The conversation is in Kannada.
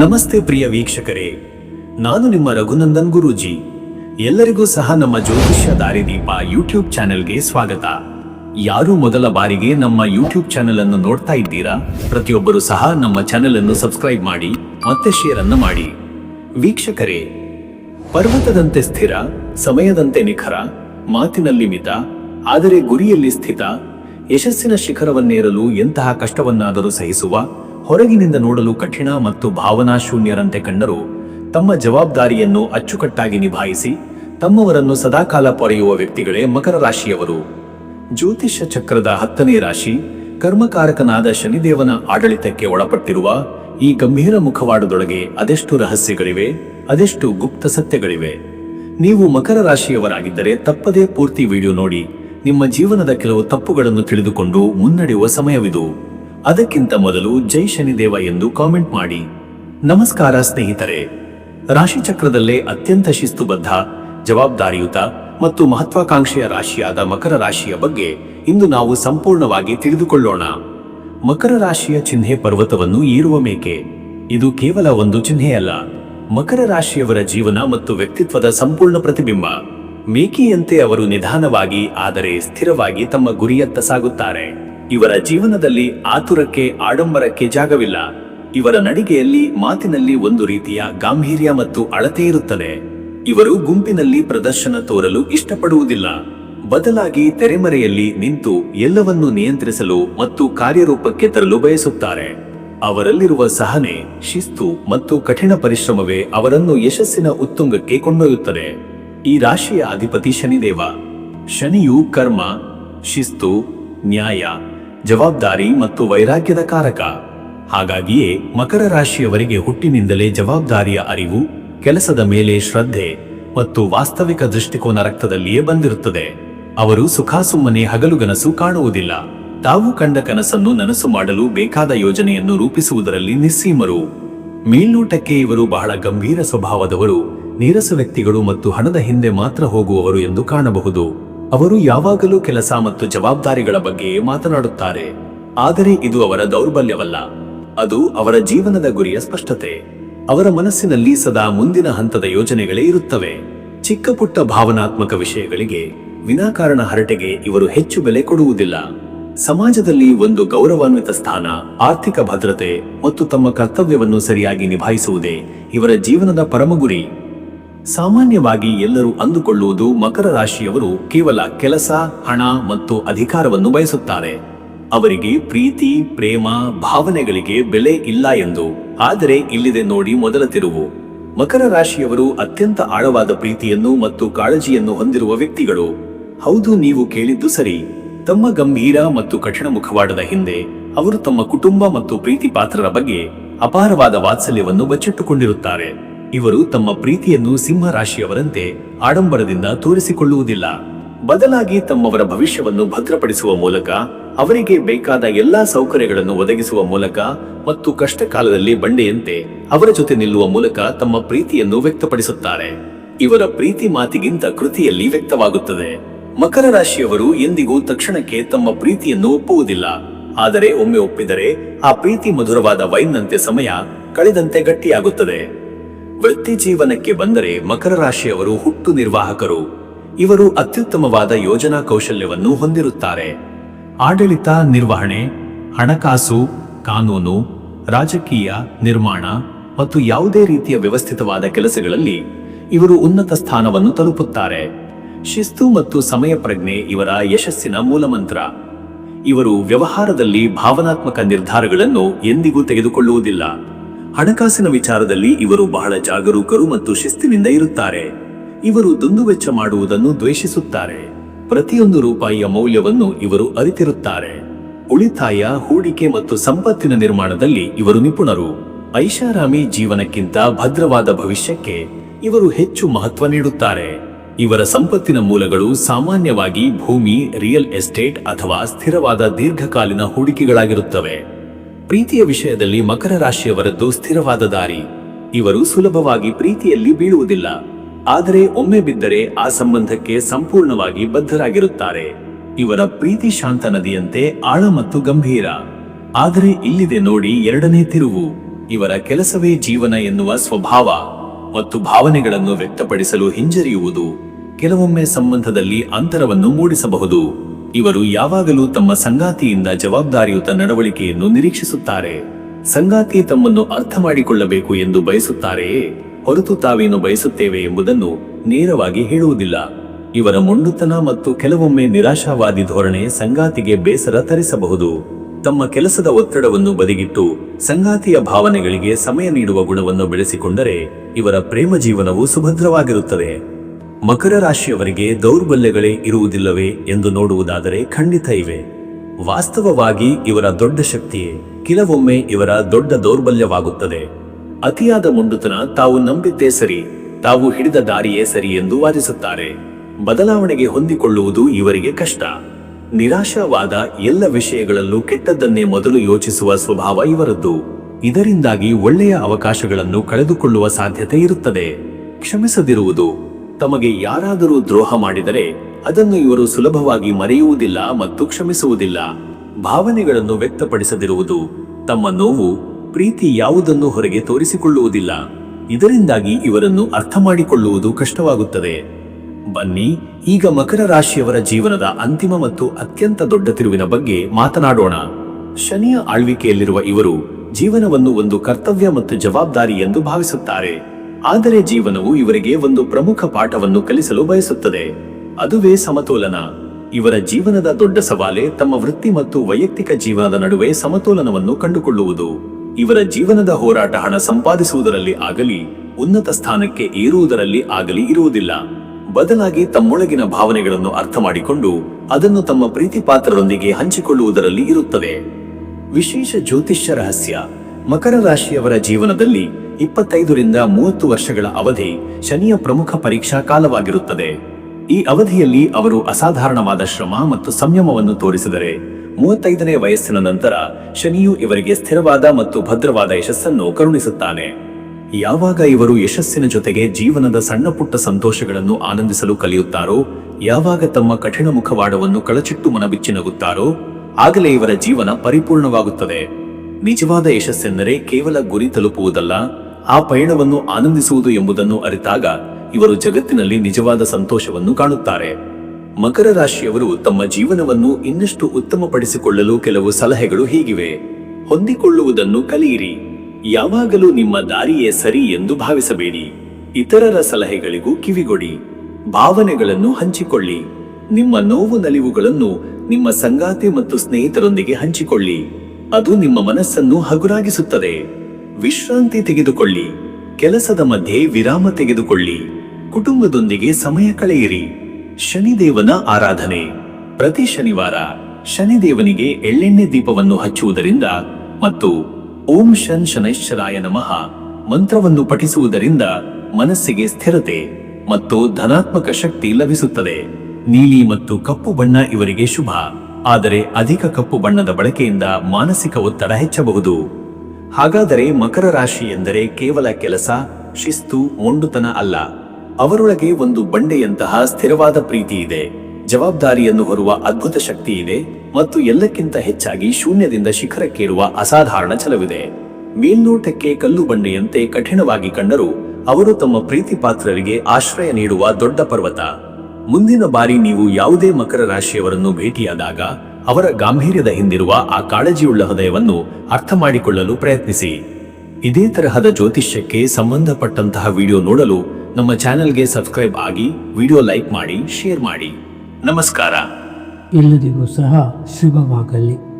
ನಮಸ್ತೆ ಪ್ರಿಯ ವೀಕ್ಷಕರೇ. ನಾನು ನಿಮ್ಮ ರಘುನಂದನ್ ಗುರೂಜಿ. ಎಲ್ಲರಿಗೂ ಸಹ ನಮ್ಮ ಜ್ಯೋತಿಷ್ಯ ದಾರಿದೀಪ ಯೂಟ್ಯೂಬ್ ಚಾನೆಲ್ಗೆ ಸ್ವಾಗತ. ಯಾರು ಮೊದಲ ಬಾರಿಗೆ ನಮ್ಮ ಯೂಟ್ಯೂಬ್ ಚಾನೆಲ್ ಅನ್ನು ನೋಡ್ತಾ ಇದ್ದೀರಾ? ಪ್ರತಿಯೊಬ್ಬರು ಸಹ ನಮ್ಮ ಚಾನೆಲ್ ಅನ್ನು ಸಬ್ಸ್ಕ್ರೈಬ್ ಮಾಡಿ, ಮತ್ತೆ ಶೇರ್ ಅನ್ನು ಮಾಡಿ. ವೀಕ್ಷಕರೇ, ಪರ್ವತದಂತೆ ಸ್ಥಿರ, ಸಮಯದಂತೆ ನಿಖರ, ಮಾತಿನಲ್ಲಿ ಮಿತ, ಆದರೆ ಗುರಿಯಲ್ಲಿ ಸ್ಥಿತ, ಯಶಸ್ಸಿನ ಶಿಖರವನ್ನೇರಲು ಎಂತಹ ಕಷ್ಟವನ್ನಾದರೂ ಸಹಿಸುವ ಹೊರಗಿನಿಂದ ನೋಡಲು ಕಠಿಣ ಮತ್ತು ಭಾವನಾಶೂನ್ಯರಂತೆ ಕಂಡರು ತಮ್ಮ ಜವಾಬ್ದಾರಿಯನ್ನು ಅಚ್ಚುಕಟ್ಟಾಗಿ ನಿಭಾಯಿಸಿ ತಮ್ಮವರನ್ನು ಸದಾಕಾಲ ಪೊರೆಯುವ ವ್ಯಕ್ತಿಗಳೇ ಮಕರ ರಾಶಿಯವರು. ಜ್ಯೋತಿಷ್ಯ ಚಕ್ರದ ಹತ್ತನೇ ರಾಶಿ ಕರ್ಮಕಾರಕನಾದ ಶನಿದೇವನ ಆಡಳಿತಕ್ಕೆ ಒಳಪಟ್ಟಿರುವ ಈ ಗಂಭೀರ ಮುಖವಾಡದೊಳಗೆ ಅದೆಷ್ಟು ರಹಸ್ಯಗಳಿವೆ, ಅದೆಷ್ಟು ಗುಪ್ತ ಸತ್ಯಗಳಿವೆ. ನೀವು ಮಕರ ರಾಶಿಯವರಾಗಿದ್ದರೆ ತಪ್ಪದೇ ಪೂರ್ತಿ ವಿಡಿಯೋ ನೋಡಿ, ನಿಮ್ಮ ಜೀವನದ ಕೆಲವು ತಪ್ಪುಗಳನ್ನು ತಿಳಿದುಕೊಂಡು ಮುನ್ನಡೆಯುವ ಸಮಯವಿದು. ಅದಕ್ಕಿಂತ ಮೊದಲು ಜೈ ಶನಿದೇವ ಎಂದು ಕಾಮೆಂಟ್ ಮಾಡಿ. ನಮಸ್ಕಾರ ಸ್ನೇಹಿತರೆ. ರಾಶಿಚಕ್ರದಲ್ಲೇ ಅತ್ಯಂತ ಶಿಸ್ತುಬದ್ಧ, ಜವಾಬ್ದಾರಿಯುತ ಮತ್ತು ಮಹತ್ವಾಕಾಂಕ್ಷೆಯ ರಾಶಿಯಾದ ಮಕರ ರಾಶಿಯ ಬಗ್ಗೆ ಇಂದು ನಾವು ಸಂಪೂರ್ಣವಾಗಿ ತಿಳಿದುಕೊಳ್ಳೋಣ. ಮಕರ ರಾಶಿಯ ಚಿಹ್ನೆ ಪರ್ವತವನ್ನು ಏರುವ ಮೇಕೆ. ಇದು ಕೇವಲ ಒಂದು ಚಿಹ್ನೆಯಲ್ಲ ಮಕರ ರಾಶಿಯವರ ಜೀವನ ಮತ್ತು ವ್ಯಕ್ತಿತ್ವದ ಸಂಪೂರ್ಣ ಪ್ರತಿಬಿಂಬ. ಮೇಕೆಯಂತೆ ಅವರು ನಿಧಾನವಾಗಿ, ಆದರೆ ಸ್ಥಿರವಾಗಿ ತಮ್ಮ ಗುರಿಯತ್ತ ಸಾಗುತ್ತಾರೆ. ಇವರ ಜೀವನದಲ್ಲಿ ಆತುರಕ್ಕೆ, ಆಡಂಬರಕ್ಕೆ ಜಾಗವಿಲ್ಲ. ಇವರ ನಡಿಗೆಯಲ್ಲಿ ಮಾತಿನಲ್ಲಿ ಒಂದು ರೀತಿಯ ಗಾಂಭೀರ್ಯ ಮತ್ತು ಅಳತೆ ಇರುತ್ತದೆ. ಇವರು ಗುಂಪಿನಲ್ಲಿ ಪ್ರದರ್ಶನ ತೋರಲು ಇಷ್ಟಪಡುವುದಿಲ್ಲ. ಬದಲಾಗಿ ತೆರೆಮರೆಯಲ್ಲಿ ನಿಂತು ಎಲ್ಲವನ್ನೂ ನಿಯಂತ್ರಿಸಲು ಮತ್ತು ಕಾರ್ಯರೂಪಕ್ಕೆ ತರಲು ಬಯಸುತ್ತಾರೆ. ಅವರಲ್ಲಿರುವ ಸಹನೆ, ಶಿಸ್ತು ಮತ್ತು ಕಠಿಣ ಪರಿಶ್ರಮವೇ ಅವರನ್ನು ಯಶಸ್ಸಿನ ಉತ್ತುಂಗಕ್ಕೆ ಕೊಂಡೊಯ್ಯುತ್ತದೆ. ಈ ರಾಶಿಯ ಅಧಿಪತಿ ಶನಿದೇವ. ಶನಿಯು ಕರ್ಮ, ಶಿಸ್ತು, ನ್ಯಾಯ ಜವಾಬ್ದಾರಿ ಮತ್ತು ವೈರಾಗ್ಯದ ಕಾರಕ. ಹಾಗಾಗಿಯೇ ಮಕರ ರಾಶಿಯವರಿಗೆ ಹುಟ್ಟಿನಿಂದಲೇ ಜವಾಬ್ದಾರಿಯ ಅರಿವು, ಕೆಲಸದ ಮೇಲೆ ಶ್ರದ್ಧೆ ಮತ್ತು ವಾಸ್ತವಿಕ ದೃಷ್ಟಿಕೋನ ರಕ್ತದಲ್ಲಿಯೇ ಬಂದಿರುತ್ತದೆ. ಅವರು ಸುಖಾಸುಮ್ಮನೆ ಹಗಲುಗನಸು ಕಾಣುವುದಿಲ್ಲ. ತಾವು ಕಂಡ ಕನಸನ್ನು ನನಸು ಮಾಡಲು ಬೇಕಾದ ಯೋಜನೆಯನ್ನು ರೂಪಿಸುವುದರಲ್ಲಿ ನಿಸ್ಸೀಮರು. ಮೇಲ್ನೋಟಕ್ಕೆ ಇವರು ಬಹಳ ಗಂಭೀರ ಸ್ವಭಾವದವರು, ನೀರಸ ವ್ಯಕ್ತಿಗಳು ಮತ್ತು ಹಣದ ಹಿಂದೆ ಮಾತ್ರ ಹೋಗುವವರು ಎಂದು ಕಾಣಬಹುದು. ಅವರು ಯಾವಾಗಲೂ ಕೆಲಸ ಮತ್ತು ಜವಾಬ್ದಾರಿಗಳ ಬಗ್ಗೆ ಮಾತನಾಡುತ್ತಾರೆ. ಆದರೆ ಇದು ಅವರ ದೌರ್ಬಲ್ಯವಲ್ಲ. ಅದು ಅವರ ಜೀವನದ ಗುರಿಯ ಸ್ಪಷ್ಟತೆ. ಅವರ ಮನಸ್ಸಿನಲ್ಲಿ ಸದಾ ಮುಂದಿನ ಹಂತದ ಯೋಜನೆಗಳೇ ಇರುತ್ತವೆ. ಚಿಕ್ಕ ಪುಟ್ಟ ಭಾವನಾತ್ಮಕ ವಿಷಯಗಳಿಗೆ ವಿನಾಕಾರಣ ಹರಟೆಗೆ ಇವರು ಹೆಚ್ಚು ಬೆಲೆ ಕೊಡುವುದಿಲ್ಲ. ಸಮಾಜದಲ್ಲಿ ಒಂದು ಗೌರವಾನ್ವಿತ ಸ್ಥಾನ, ಆರ್ಥಿಕ ಭದ್ರತೆ ಮತ್ತು ತಮ್ಮ ಕರ್ತವ್ಯವನ್ನು ಸರಿಯಾಗಿ ನಿಭಾಯಿಸುವುದೇ ಇವರ ಜೀವನದ ಪರಮ ಗುರಿ ಸಾಮಾನ್ಯವಾಗಿ ಎಲ್ಲರೂ ಅಂದುಕೊಳ್ಳುವುದು ಮಕರ ರಾಶಿಯವರು ಕೇವಲ ಕೆಲಸ, ಹಣ ಮತ್ತು ಅಧಿಕಾರವನ್ನು ಬಯಸುತ್ತಾರೆ. ಅವರಿಗೆ ಪ್ರೀತಿ, ಪ್ರೇಮ, ಭಾವನೆಗಳಿಗೆ ಬೆಲೆ ಇಲ್ಲ ಎಂದು. ಆದರೆ ಇಲ್ಲಿದೆ ನೋಡಿ ಮೊದಲ ತಿರುವು. ಮಕರ ರಾಶಿಯವರು ಅತ್ಯಂತ ಆಳವಾದ ಪ್ರೀತಿಯನ್ನು ಮತ್ತು ಕಾಳಜಿಯನ್ನು ಹೊಂದಿರುವ ವ್ಯಕ್ತಿಗಳು. ಹೌದು, ನೀವು ಕೇಳಿದ್ದು ಸರಿ. ತಮ್ಮ ಗಂಭೀರ ಮತ್ತು ಕಠಿಣ ಮುಖವಾಡದ ಹಿಂದೆ ಅವರು ತಮ್ಮ ಕುಟುಂಬ ಮತ್ತು ಪ್ರೀತಿ ಪಾತ್ರರ ಬಗ್ಗೆ ಅಪಾರವಾದ ವಾತ್ಸಲ್ಯವನ್ನು ಬಚ್ಚಿಟ್ಟುಕೊಂಡಿರುತ್ತಾರೆ. ಇವರು ತಮ್ಮ ಪ್ರೀತಿಯನ್ನು ಸಿಂಹ ರಾಶಿಯವರಂತೆ ಆಡಂಬರದಿಂದ ತೋರಿಸಿಕೊಳ್ಳುವುದಿಲ್ಲ. ಬದಲಾಗಿ ತಮ್ಮವರ ಭವಿಷ್ಯವನ್ನು ಭದ್ರಪಡಿಸುವ ಮೂಲಕ, ಅವರಿಗೆ ಬೇಕಾದ ಎಲ್ಲಾ ಸೌಕರ್ಯಗಳನ್ನು ಒದಗಿಸುವ ಮೂಲಕ ಮತ್ತು ಕಷ್ಟ ಕಾಲದಲ್ಲಿ ಬಂಡೆಯಂತೆ ಅವರ ಜೊತೆ ನಿಲ್ಲುವ ಮೂಲಕ ತಮ್ಮ ಪ್ರೀತಿಯನ್ನು ವ್ಯಕ್ತಪಡಿಸುತ್ತಾರೆ. ಇವರ ಪ್ರೀತಿ ಮಾತಿಗಿಂತ ಕೃತಿಯಲ್ಲಿ ವ್ಯಕ್ತವಾಗುತ್ತದೆ. ಮಕರ ರಾಶಿಯವರು ಎಂದಿಗೂ ತಕ್ಷಣಕ್ಕೆ ತಮ್ಮ ಪ್ರೀತಿಯನ್ನು ಒಪ್ಪುವುದಿಲ್ಲ. ಆದರೆ ಒಮ್ಮೆ ಒಪ್ಪಿದರೆ ಆ ಪ್ರೀತಿ ಮಧುರವಾದ ವೈನ್ನಂತೆ ಸಮಯ ಕಳೆದಂತೆ ಗಟ್ಟಿಯಾಗುತ್ತದೆ. ವೃತ್ತಿ ಜೀವನಕ್ಕೆ ಬಂದರೆ ಮಕರ ರಾಶಿಯವರು ಹುಟ್ಟು ನಿರ್ವಾಹಕರು. ಇವರು ಅತ್ಯುತ್ತಮವಾದ ಯೋಜನಾ ಕೌಶಲ್ಯವನ್ನು ಹೊಂದಿರುತ್ತಾರೆ. ಆಡಳಿತ, ನಿರ್ವಹಣೆ, ಹಣಕಾಸು, ಕಾನೂನು, ರಾಜಕೀಯ, ನಿರ್ಮಾಣ ಮತ್ತು ಯಾವುದೇ ರೀತಿಯ ವ್ಯವಸ್ಥಿತವಾದ ಕೆಲಸಗಳಲ್ಲಿ ಇವರು ಉನ್ನತ ಸ್ಥಾನವನ್ನು ತಲುಪುತ್ತಾರೆ. ಶಿಸ್ತು ಮತ್ತು ಸಮಯ ಪ್ರಜ್ಞೆ ಇವರ ಯಶಸ್ಸಿನ ಮೂಲಮಂತ್ರ. ಇವರು ವ್ಯವಹಾರದಲ್ಲಿ ಭಾವನಾತ್ಮಕ ನಿರ್ಧಾರಗಳನ್ನು ಎಂದಿಗೂ ತೆಗೆದುಕೊಳ್ಳುವುದಿಲ್ಲ. ಹಣಕಾಸಿನ ವಿಚಾರದಲ್ಲಿ ಇವರು ಬಹಳ ಜಾಗರೂಕರು ಮತ್ತು ಶಿಸ್ತಿನಿಂದ ಇರುತ್ತಾರೆ. ಇವರು ದುಂದುವೆಚ್ಚ ಮಾಡುವುದನ್ನು ದ್ವೇಷಿಸುತ್ತಾರೆ. ಪ್ರತಿಯೊಂದು ರೂಪಾಯಿಯ ಮೌಲ್ಯವನ್ನು ಇವರು ಅರಿತಿರುತ್ತಾರೆ. ಉಳಿತಾಯ, ಹೂಡಿಕೆ ಮತ್ತು ಸಂಪತ್ತಿನ ನಿರ್ಮಾಣದಲ್ಲಿ ಇವರು ನಿಪುಣರು. ಐಷಾರಾಮಿ ಜೀವನಕ್ಕಿಂತ ಭದ್ರವಾದ ಭವಿಷ್ಯಕ್ಕೆ ಇವರು ಹೆಚ್ಚು ಮಹತ್ವ ನೀಡುತ್ತಾರೆ. ಇವರ ಸಂಪತ್ತಿನ ಮೂಲಗಳು ಸಾಮಾನ್ಯವಾಗಿ ಭೂಮಿ, ರಿಯಲ್ ಎಸ್ಟೇಟ್ ಅಥವಾ ಸ್ಥಿರವಾದ ದೀರ್ಘಕಾಲೀನ ಹೂಡಿಕೆಗಳಾಗಿರುತ್ತವೆ. ಪ್ರೀತಿಯ ವಿಷಯದಲ್ಲಿ ಮಕರ ರಾಶಿಯವರದ್ದು ಸ್ಥಿರವಾದ ದಾರಿ. ಇವರು ಸುಲಭವಾಗಿ ಪ್ರೀತಿಯಲ್ಲಿ ಬೀಳುವುದಿಲ್ಲ. ಆದರೆ ಒಮ್ಮೆ ಬಿದ್ದರೆ ಆ ಸಂಬಂಧಕ್ಕೆ ಸಂಪೂರ್ಣವಾಗಿ ಬದ್ಧರಾಗಿರುತ್ತಾರೆ. ಇವರ ಪ್ರೀತಿ ಶಾಂತ ನದಿಯಂತೆ ಆಳ ಮತ್ತು ಗಂಭೀರ. ಆದರೆ ಇಲ್ಲಿದೆ ನೋಡಿ ಎರಡನೇ ತಿರುವು. ಇವರ ಕೆಲಸವೇ ಜೀವನ ಎನ್ನುವ ಸ್ವಭಾವ. ಮತ್ತು ಭಾವನೆಗಳನ್ನು ವ್ಯಕ್ತಪಡಿಸಲು ಹಿಂಜರಿಯುವುದು. ಕೆಲವೊಮ್ಮೆ ಸಂಬಂಧದಲ್ಲಿ ಅಂತರವನ್ನು ಮೂಡಿಸಬಹುದು. ಇವರು ಯಾವಾಗಲೂ ತಮ್ಮ ಸಂಗಾತಿಯಿಂದ ಜವಾಬ್ದಾರಿಯುತ ನಡವಳಿಕೆಯನ್ನು ನಿರೀಕ್ಷಿಸುತ್ತಾರೆ. ಸಂಗಾತಿ ತಮ್ಮನ್ನು ಅರ್ಥ ಮಾಡಿಕೊಳ್ಳಬೇಕು ಎಂದು ಬಯಸುತ್ತಾರೆಯೇ? ಹೊರತು ತಾವೇನು ಬಯಸುತ್ತೇವೆ ಎಂಬುದನ್ನು ನೇರವಾಗಿ ಹೇಳುವುದಿಲ್ಲ. ಇವರ ಮೊಂಡುತನ ಮತ್ತು ಕೆಲವೊಮ್ಮೆ ನಿರಾಶಾವಾದಿ ಧೋರಣೆ ಸಂಗಾತಿಗೆ ಬೇಸರ ತರಿಸಬಹುದು. ತಮ್ಮ ಕೆಲಸದ ಒತ್ತಡವನ್ನು ಬದಿಗಿಟ್ಟು ಸಂಗಾತಿಯ ಭಾವನೆಗಳಿಗೆ ಸಮಯ ನೀಡುವ ಗುಣವನ್ನು ಬೆಳೆಸಿಕೊಂಡರೆ ಇವರ ಪ್ರೇಮ ಜೀವನವು ಸುಭದ್ರವಾಗಿರುತ್ತದೆ. ಮಕರ ರಾಶಿಯವರಿಗೆ ದೌರ್ಬಲ್ಯಗಳೇ ಇರುವುದಿಲ್ಲವೇ ಎಂದು ನೋಡುವುದಾದರೆ ಖಂಡಿತ ಇವೆ. ವಾಸ್ತವವಾಗಿ ಇವರ ದೊಡ್ಡ ಶಕ್ತಿಯೇ, ಕೆಲವೊಮ್ಮೆ ಇವರ ದೊಡ್ಡ ದೌರ್ಬಲ್ಯವಾಗುತ್ತದೆ. ಅತಿಯಾದ ಮುಂಡುತನ ತಾವು ನಂಬಿದ್ದೇ ಸರಿ, ತಾವು ಹಿಡಿದ ದಾರಿಯೇ ಸರಿ ಎಂದು ವಾದಿಸುತ್ತಾರೆ. ಬದಲಾವಣೆಗೆ ಹೊಂದಿಕೊಳ್ಳುವುದು ಇವರಿಗೆ ಕಷ್ಟ. ನಿರಾಶಾವಾದ ಎಲ್ಲ ವಿಷಯಗಳಲ್ಲೂ ಕೆಟ್ಟದ್ದನ್ನೇ ಮೊದಲು ಯೋಚಿಸುವ ಸ್ವಭಾವ ಇವರದ್ದು. ಇದರಿಂದಾಗಿ ಒಳ್ಳೆಯ ಅವಕಾಶಗಳನ್ನು ಕಳೆದುಕೊಳ್ಳುವ ಸಾಧ್ಯತೆ ಇರುತ್ತದೆ. ಕ್ಷಮಿಸದಿರುವುದು. ತಮಗೆ ಯಾರಾದರೂ ದ್ರೋಹ ಮಾಡಿದರೆ ಅದನ್ನು ಇವರು ಸುಲಭವಾಗಿ ಮರೆಯುವುದಿಲ್ಲ ಮತ್ತು ಕ್ಷಮಿಸುವುದಿಲ್ಲ. ಭಾವನೆಗಳನ್ನು ವ್ಯಕ್ತಪಡಿಸದಿರುವುದು, ತಮ್ಮ ನೋವು, ಪ್ರೀತಿ ಯಾವುದನ್ನು ಹೊರಗೆ ತೋರಿಸಿಕೊಳ್ಳುವುದಿಲ್ಲ. ಇದರಿಂದಾಗಿ ಇವರನ್ನು ಅರ್ಥ ಮಾಡಿಕೊಳ್ಳುವುದು ಕಷ್ಟವಾಗುತ್ತದೆ. ಬನ್ನಿ, ಈಗ ಮಕರ ರಾಶಿಯವರ ಜೀವನದ ಅಂತಿಮ ಮತ್ತು ಅತ್ಯಂತ ದೊಡ್ಡ ತಿರುವಿನ ಬಗ್ಗೆ ಮಾತನಾಡೋಣ. ಶನಿಯ ಆಳ್ವಿಕೆಯಲ್ಲಿರುವ ಇವರು ಜೀವನವನ್ನು ಒಂದು ಕರ್ತವ್ಯ ಮತ್ತು ಜವಾಬ್ದಾರಿ ಎಂದು ಭಾವಿಸುತ್ತಾರೆ. ಆದರೆ ಜೀವನವು ಇವರಿಗೆ ಒಂದು ಪ್ರಮುಖ ಪಾಠವನ್ನು ಕಲಿಸಲು ಬಯಸುತ್ತದೆ. ಅದುವೇ ಸಮತೋಲನ. ಇವರ ಜೀವನದ ದೊಡ್ಡ ಸವಾಲೆ ತಮ್ಮ ವೃತ್ತಿ ಮತ್ತು ವೈಯಕ್ತಿಕ ಜೀವನದ ನಡುವೆ ಸಮತೋಲನವನ್ನು ಕಂಡುಕೊಳ್ಳುವುದು. ಇವರ ಜೀವನದ ಹೋರಾಟ ಹಣ ಸಂಪಾದಿಸುವುದರಲ್ಲಿ ಆಗಲಿ, ಉನ್ನತ ಸ್ಥಾನಕ್ಕೆ ಏರುವುದರಲ್ಲಿ ಆಗಲಿ ಇರುವುದಿಲ್ಲ. ಬದಲಾಗಿ ತಮ್ಮೊಳಗಿನ ಭಾವನೆಗಳನ್ನು ಅರ್ಥ ಮಾಡಿಕೊಂಡು ಅದನ್ನು ತಮ್ಮ ಪ್ರೀತಿ ಪಾತ್ರರೊಂದಿಗೆ ಹಂಚಿಕೊಳ್ಳುವುದರಲ್ಲಿ ಇರುತ್ತದೆ. ವಿಶೇಷ ಜ್ಯೋತಿಷ್ಯ ರಹಸ್ಯ. ಮಕರ ರಾಶಿಯವರ ಜೀವನದಲ್ಲಿ ಇಪ್ಪತ್ತೈದರಿಂದ ಮೂವತ್ತು ವರ್ಷಗಳ ಅವಧಿ ಶನಿಯ ಪ್ರಮುಖ ಪರೀಕ್ಷಾ ಕಾಲವಾಗಿರುತ್ತದೆ. ಈ ಅವಧಿಯಲ್ಲಿ ಅವರು ಅಸಾಧಾರಣವಾದ ಶ್ರಮ ಮತ್ತು ಸಂಯಮವನ್ನು ತೋರಿಸಿದರೆ, ಮೂವತ್ತೈದನೇ ವಯಸ್ಸಿನ ನಂತರ ಶನಿಯು ಇವರಿಗೆ ಸ್ಥಿರವಾದ ಮತ್ತು ಭದ್ರವಾದ ಯಶಸ್ಸನ್ನು ಕರುಣಿಸುತ್ತಾನೆ. ಯಾವಾಗ ಇವರು ಯಶಸ್ಸಿನ ಜೊತೆಗೆ ಜೀವನದ ಸಣ್ಣ ಪುಟ್ಟ ಸಂತೋಷಗಳನ್ನು ಆನಂದಿಸಲು ಕಲಿಯುತ್ತಾರೋ, ಯಾವಾಗ ತಮ್ಮ ಕಠಿಣ ಮುಖವಾಡವನ್ನು ಕಳಚಿಟ್ಟು ಮನಬಿಚ್ಚಿ ನಗುತ್ತಾರೋ ಆಗಲೇ ಇವರ ಜೀವನ ಪರಿಪೂರ್ಣವಾಗುತ್ತದೆ. ನಿಜವಾದ ಯಶಸ್ಸೆಂದರೆ ಕೇವಲ ಗುರಿ ತಲುಪುವುದಲ್ಲ ಆ ಪಯಣವನ್ನು ಆನಂದಿಸುವುದು ಎಂಬುದನ್ನು ಅರಿತಾಗ ಇವರು ಜಗತ್ತಿನಲ್ಲಿ ನಿಜವಾದ ಸಂತೋಷವನ್ನು ಕಾಣುತ್ತಾರೆ. ಮಕರ ರಾಶಿಯವರು ತಮ್ಮ ಜೀವನವನ್ನು ಇನ್ನಷ್ಟು ಉತ್ತಮಪಡಿಸಿಕೊಳ್ಳಲು ಕೆಲವು ಸಲಹೆಗಳು ಹೀಗಿವೆ. ಹೊಂದಿಕೊಳ್ಳುವುದನ್ನು ಕಲಿಯಿರಿ. ಯಾವಾಗಲೂ ನಿಮ್ಮ ದಾರಿಯೇ ಸರಿ ಎಂದು ಭಾವಿಸಬೇಡಿ. ಇತರರ ಸಲಹೆಗಳಿಗೂ ಕಿವಿಗೊಡಿ. ಭಾವನೆಗಳನ್ನು ಹಂಚಿಕೊಳ್ಳಿ. ನಿಮ್ಮ ನೋವು ನಲಿವುಗಳನ್ನು ನಿಮ್ಮ ಸಂಗಾತಿ ಮತ್ತು ಸ್ನೇಹಿತರೊಂದಿಗೆ ಹಂಚಿಕೊಳ್ಳಿ. ಅದು ನಿಮ್ಮ ಮನಸ್ಸನ್ನು ಹಗುರಾಗಿಸುತ್ತದೆ. ವಿಶ್ರಾಂತಿ ತೆಗೆದುಕೊಳ್ಳಿ. ಕೆಲಸದ ಮಧ್ಯೆ ವಿರಾಮ ತೆಗೆದುಕೊಳ್ಳಿ. ಕುಟುಂಬದೊಂದಿಗೆ ಸಮಯ ಕಳೆಯಿರಿ. ಶನಿದೇವನ ಆರಾಧನೆ. ಪ್ರತಿ ಶನಿವಾರ ಶನಿದೇವನಿಗೆ ಎಳ್ಳೆಣ್ಣೆ ದೀಪವನ್ನು ಹಚ್ಚುವುದರಿಂದ ಮತ್ತು ಓಂ ಶನ್ ಶನೈಶ್ವರಾಯ ನಮಃ ಮಂತ್ರವನ್ನು ಪಠಿಸುವುದರಿಂದ ಮನಸ್ಸಿಗೆ ಸ್ಥಿರತೆ ಮತ್ತು ಧನಾತ್ಮಕ ಶಕ್ತಿ ಲಭಿಸುತ್ತದೆ. ನೀಲಿ ಮತ್ತು ಕಪ್ಪು ಬಣ್ಣ ಇವರಿಗೆ ಶುಭ. ಆದರೆ ಅಧಿಕ ಕಪ್ಪು ಬಣ್ಣದ ಬಳಕೆಯಿಂದ ಮಾನಸಿಕ ಒತ್ತಡ ಹೆಚ್ಚಬಹುದು. ಹಾಗಾದರೆ ಮಕರ ರಾಶಿ ಎಂದರೆ ಕೇವಲ ಕೆಲಸ, ಶಿಸ್ತು ಒಂಡುತನ ಅಲ್ಲ. ಅವರೊಳಗೆ ಒಂದು ಬಂಡೆಯಂತಹ ಸ್ಥಿರವಾದ ಪ್ರೀತಿ ಇದೆ. ಜವಾಬ್ದಾರಿಯನ್ನು ಹೊರುವ ಅದ್ಭುತ ಶಕ್ತಿ ಇದೆ ಮತ್ತು ಎಲ್ಲಕ್ಕಿಂತ ಹೆಚ್ಚಾಗಿ ಶೂನ್ಯದಿಂದ ಶಿಖರಕ್ಕೇರುವ ಅಸಾಧಾರಣ ಛಲವಿದೆ. ಮೇಲ್ನೋಟಕ್ಕೆ ಕಲ್ಲು ಬಂಡೆಯಂತೆ ಕಠಿಣವಾಗಿ ಕಂಡರೂ ಅವರು ತಮ್ಮ ಪ್ರೀತಿ ಪಾತ್ರರಿಗೆ ಆಶ್ರಯ ನೀಡುವ ದೊಡ್ಡ ಪರ್ವತ. ಮುಂದಿನ ಬಾರಿ ನೀವು ಯಾವುದೇ ಮಕರ ರಾಶಿಯವರನ್ನು ಭೇಟಿಯಾದಾಗ ಅವರ ಗಾಂಭೀರ್ಯದ ಹಿಂದಿರುವ ಆ ಕಾಳಜಿಯುಳ್ಳ ಹೃದಯವನ್ನು ಅರ್ಥ ಮಾಡಿಕೊಳ್ಳಲು ಪ್ರಯತ್ನಿಸಿ. ಇದೇ ತರಹದ ಜ್ಯೋತಿಷ್ಯಕ್ಕೆ ಸಂಬಂಧಪಟ್ಟಂತಹ ವಿಡಿಯೋ ನೋಡಲು ನಮ್ಮ ಚಾನೆಲ್ಗೆ ಸಬ್ಸ್ಕ್ರೈಬ್ ಆಗಿ ವಿಡಿಯೋ ಲೈಕ್ ಮಾಡಿ, ಶೇರ್ ಮಾಡಿ. ನಮಸ್ಕಾರ. ಎಲ್ಲರಿಗೂ ಸಹ ಶುಭವಾಗಲಿ.